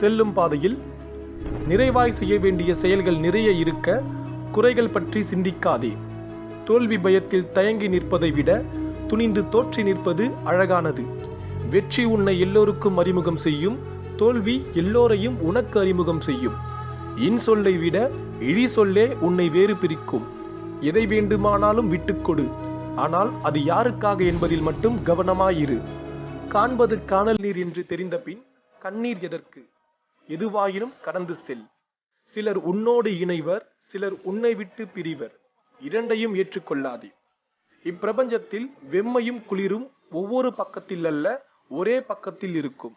செல்லும் பாதையில் நிறைவாய் செய்ய வேண்டிய செயல்கள் நிறைய இருக்க குறைகள் பற்றி சிந்திக்காதே. தோல்வி பயத்தில் தயங்கி நிற்பதை விட துணிந்து தோற்றி நிற்பது அழகானது. வெற்றி உன்னை எல்லோருக்கும் அறிமுகம் செய்யும் தோல்வி எல்லோரையும் உனக்கு அறிமுகம் செய்யும். இன்சொல்லை விட இழி சொல்லே உன்னை வேறு பிரிக்கும். எதை வேண்டுமானாலும் விட்டுக்கொடு ஆனால் அது யாருக்காக என்பதில் மட்டும் கவனமாயிரு. காண்பது காணல் நீர் என்று தெரிந்த பின் கண்ணீர் எதற்கு? எதுவாயினும் கடந்து செல். சிலர் உன்னோடு இணைவர் சிலர் உன்னை விட்டு பிரிவர். இரண்டையும் ஏற்றுக்கொள்ளாதே. இப்பிரபஞ்சத்தில் வெம்மையும் குளிரும் ஒவ்வொரு பக்கத்தில் அல்ல ஒரே பக்கத்தில் இருக்கும்.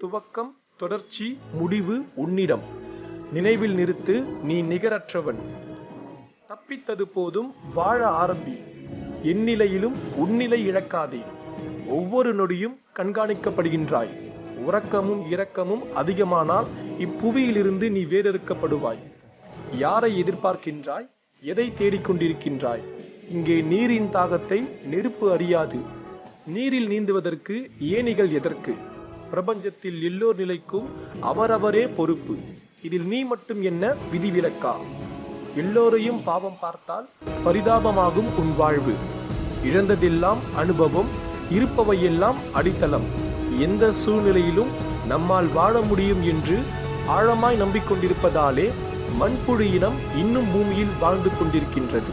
துவக்கம் தொடர்ச்சி முடிவு உன்னிடம். நினைவில் நிறுத்து நீ நிகரற்றவன். தப்பித்தது போதும் வாழ ஆரம்பி. எந்நிலையிலும் உன்னிலை இழக்காதே. ஒவ்வொரு நொடியும் கண்காணிக்கப்படுகின்றாய். உறக்கமும் இரக்கமும் அதிகமானால் இப்புவியிலிருந்து நீ வேறறுக்கப்படுவாய். யாரை எதிர்பார்க்கின்றாய்? எதை தேடிக்கொண்டிருக்கின்றாய்? இங்கே நீரின் தாகத்தை நெருப்பு அறியாது. நீரில் நீந்துவதற்கு ஏணிகள் எதற்கு? பிரபஞ்சத்தில் எல்லோர் நிலைக்கும் அவரவரே பொறுப்பு. இதில் நீ மட்டும் என்ன விதிவிலக்கா? எல்லோரையும் பாவம் பார்த்தால் பரிதாபமாகும் உன் வாழ்வு. இழந்ததெல்லாம் அனுபவம் இருப்பவையெல்லாம் அடித்தளம். எந்த சூழ்நிலையிலும் நம்மால் வாழ முடியும் என்று ஆழமாய் நம்பிக்கொண்டிருப்பதாலே மண்புழு இனம் இன்னும் பூமியில் வாழ்ந்து கொண்டிருக்கின்றது.